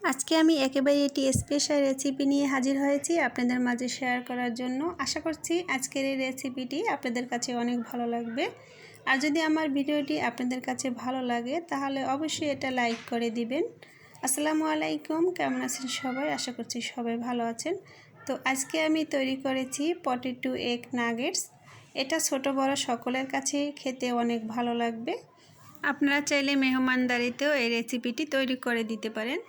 আজকে আমি একেবারে একটি স্পেশাল রেসিপি নিয়ে হাজির হয়েছি আপনাদের মাঝে শেয়ার করার জন্য। আশা করছি আজকের এই রেসিপিটি আপনাদের কাছে অনেক ভালো লাগবে। আর যদি আমার ভিডিওটি আপনাদের কাছে ভালো লাগে, তাহলে অবশ্যই এটা লাইক করে দিবেন। আসসালামু আলাইকুম, কেমন আছেন সবাই? আশা করছি সবাই ভালো আছেন। তো আজকে আমি তৈরি করেছি পটেটো এগ নাগেটস এটা ছোট বড় সকলের কাছে খেতে অনেক ভালো লাগবে। আপনারা চাইলে মেহমানদারিতেও এই রেসিপিটি তৈরি করে দিতে পারেন।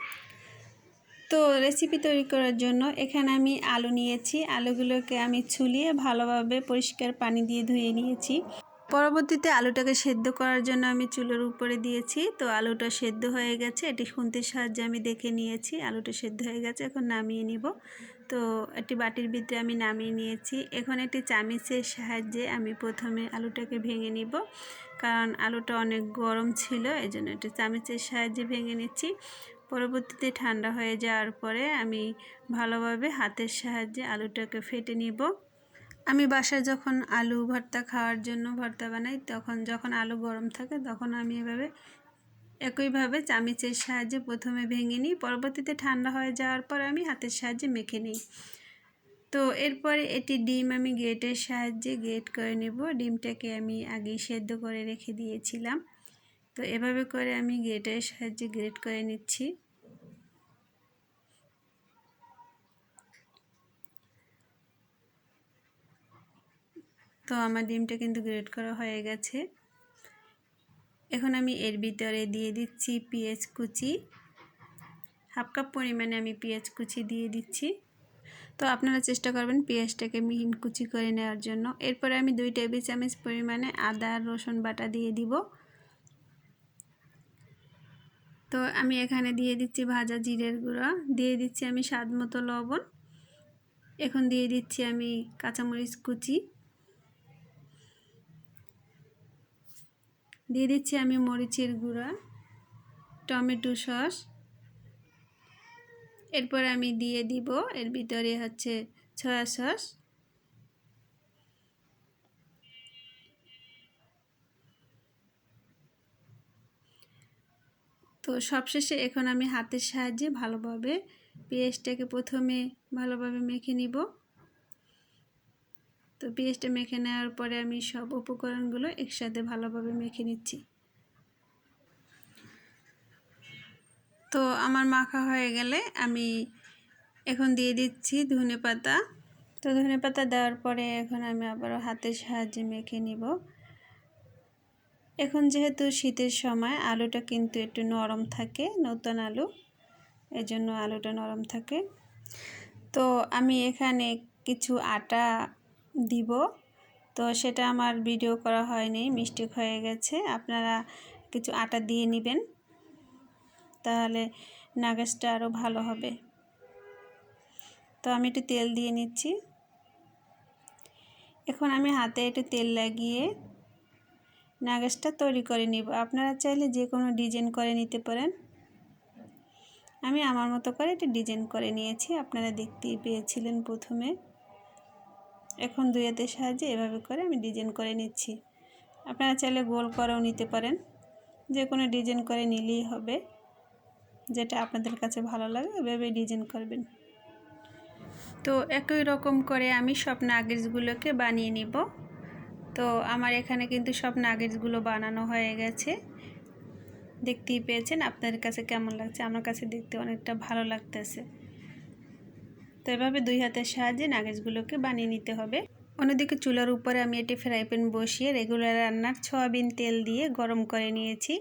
তো রেসিপি তৈরি করার জন্য এখানে আমি আলু নিয়েছি। আলুগুলোকে আমি ছুলিয়ে ভালোভাবে পরিষ্কার পানি দিয়ে ধুয়ে নিয়েছি। পরবর্তীতে আলুটাকে সেদ্ধ করার জন্য আমি চুলোর উপরে দিয়েছি। তো আলুটা সেদ্ধ হয়ে গেছে। এটি খুন্তির সাহায্যে আমি দেখে নিয়েছি। আলুটা সেদ্ধ হয়ে গেছে। এখন নামিয়ে নিব। তো একটি বাটির ভিতরে আমি নামিয়ে নিয়েছি। এখন একটি চামিচের সাহায্যে আমি প্রথমে আলুটাকে ভেঙে নিব। কারণ আলুটা অনেক গরম ছিল এই জন্য একটি চামিচের সাহায্যে ভেঙে নিচ্ছি। পরবর্তীতে ঠান্ডা হয়ে যাওয়ার পরে আমি ভালোভাবে হাতের সাহায্যে আলুটাকে ফেটে নিব। আমি বাসায় যখন আলু ভর্তা খাওয়ার জন্য ভর্তা বানাই, তখন যখন আলু গরম থাকে, তখন আমি এভাবে একইভাবে চামিচের সাহায্যে প্রথমে ভেঙে নিই। পরবর্তীতে ঠান্ডা হয়ে যাওয়ার পর আমি হাতের সাহায্যে মেখে নিই। তো এরপরে এটি ডিম আমি গেটের সাহায্যে গেট করে নেব। ডিমটাকে আমি আগেই সেদ্ধ করে রেখে দিয়েছিলাম। তো এভাবে করে আমি গ্রেটারের সাহায্যে গ্রেট করে নিচ্ছি। তো আমার ডিমটা কিন্তু গ্রেট করা হয়ে গেছে। এখন আমি এর ভিতরে দিয়ে দিচ্ছি পেঁয়াজ কুচি। হাফ কাপ পরিমাণে আমি পেঁয়াজ কুচি দিয়ে দিচ্ছি। তো আপনারা চেষ্টা করবেন পেঁয়াজটাকে মিহিন কুচি করে নেওয়ার জন্য। এরপরে আমি দুই টেবিল চামচ পরিমাণে আদা রসুন বাটা দিয়ে দিব। তো আমি এখানে দিয়ে দিচ্ছি ভাজা জিরের গুঁড়া। দিয়ে দিচ্ছি আমি স্বাদ মতো লবণ। এখন দিয়ে দিচ্ছি আমি কাঁচামরিচ কুচি। দিয়ে দিচ্ছি আমি মরিচের গুঁড়া, টমেটো সস। এরপর আমি দিয়ে দিব, এর ভিতরে হচ্ছে সয়া সস। তো সবশেষে এখন আমি হাতের সাহায্যে ভালোভাবে পেঁয়াজটাকে প্রথমে ভালোভাবে মেখে নিব। তো পেঁয়াজটা মেখে নেওয়ার পরে আমি সব উপকরণগুলো একসাথে ভালোভাবে মেখে নিচ্ছি। তো আমার মাখা হয়ে গেলে আমি এখন দিয়ে দিচ্ছি ধনে পাতা তো ধনে পাতা দেওয়ার পরে এখন আমি আবারও হাতের সাহায্যে মেখে নিব। এখন যেহেতু শীতের সময়, আলুটা কিন্তু একটু নরম থাকে, নতুন আলু। এজন্য আলুটা নরম থাকে। তো আমি এখানে কিছু আটা দিব। তো সেটা আমার ভিডিও করা হয়নি, মিস্টেক হয়ে গেছে। আপনারা কিছু আটা দিয়ে নেবেন, তাহলে নাগাজটা আরও ভালো হবে। তো আমি একটু তেল দিয়ে নিচ্ছি। এখন আমি হাতে একটু তেল লাগিয়ে নাগাজটা তৈরি করে নিব। আপনারা চাইলে যে কোনো ডিজাইন করে নিতে পারেন। আমি আমার মতো করে একটু ডিজাইন করে নিয়েছি, আপনারা দেখতেই পেয়েছিলেন প্রথমে। এখন দুই হাতের সাহায্যে এভাবে করে আমি ডিজাইন করে নিচ্ছি। আপনারা চাইলে গোল করেও নিতে পারেন। যে কোনো ডিজাইন করে নিলেই হবে। যেটা আপনাদের কাছে ভালো লাগে, এভাবে ডিজাইন করবেন। তো একই রকম করে আমি সব নাগেজগুলোকে বানিয়ে নিব। তো আমার এখানে কিন্তু সব নাগেটসগুলো বানানো হয়ে গেছে। দেখতেই পেয়েছেন আপনাদের কাছে কেমন লাগছে? আমার কাছে দেখতে অনেকটা ভালো লাগতেছে। তো এভাবে দুই হাতের সাহায্যে নাগেটসগুলোকে বানিয়ে নিতে হবে। অন্যদিকে চুলার উপরে আমি একটি ফ্রাই প্যান বসিয়ে রেগুলার রান্নার সয়াবিন তেল দিয়ে গরম করে নিয়েছি।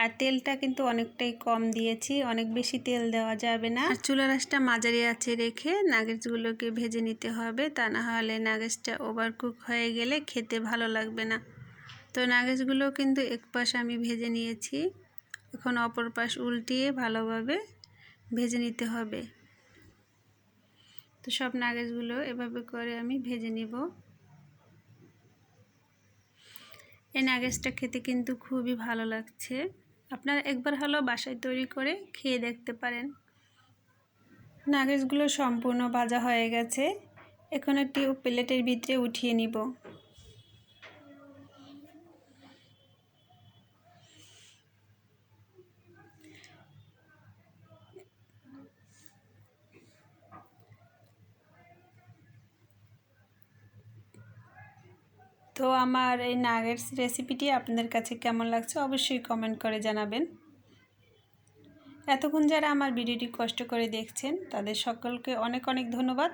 আর তেলটা কিন্তু অনেকটাই কম দিয়েছি, অনেক বেশি তেল দেওয়া যাবে না। আর চুলার আঁচটা মাঝারি আছে রেখে নাগেটসগুলোকে ভেজে নিতে হবে, তা না হলে নাগেটসটা ওভারকুক হয়ে গেলে খেতে ভালো লাগবে না। তো নাগেটসগুলো কিন্তু এক পাশ আমি ভেজে নিয়েছি, এখন অপর পাশ উল্টিয়ে ভালোভাবে ভেজে নিতে হবে। তো সব নাগেটসগুলো এভাবে করে আমি ভেজে নিব। এই নাগেসটা খেতে কিন্তু খুবই ভালো লাগছে। আপনারা একবার হলো বাসায় তৈরি করে খেয়ে দেখতে পারেন। নাগেসগুলো সম্পূর্ণ ভাজা হয়ে গেছে। এখন একটি প্লেটের ভিতরে উঠিয়ে নিব। তো আমার এই নাগেটস রেসিপিটি আপনাদের কাছে কেমন লাগছে অবশ্যই কমেন্ট করে জানাবেন। এতক্ষণ যারা আমার ভিডিওটি কষ্ট করে দেখছেন, তাদের সকলকে অনেক অনেক ধন্যবাদ।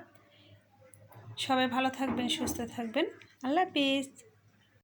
সবাই ভালো থাকবেন, সুস্থ থাকবেন। আল্লাহ হাফিজ।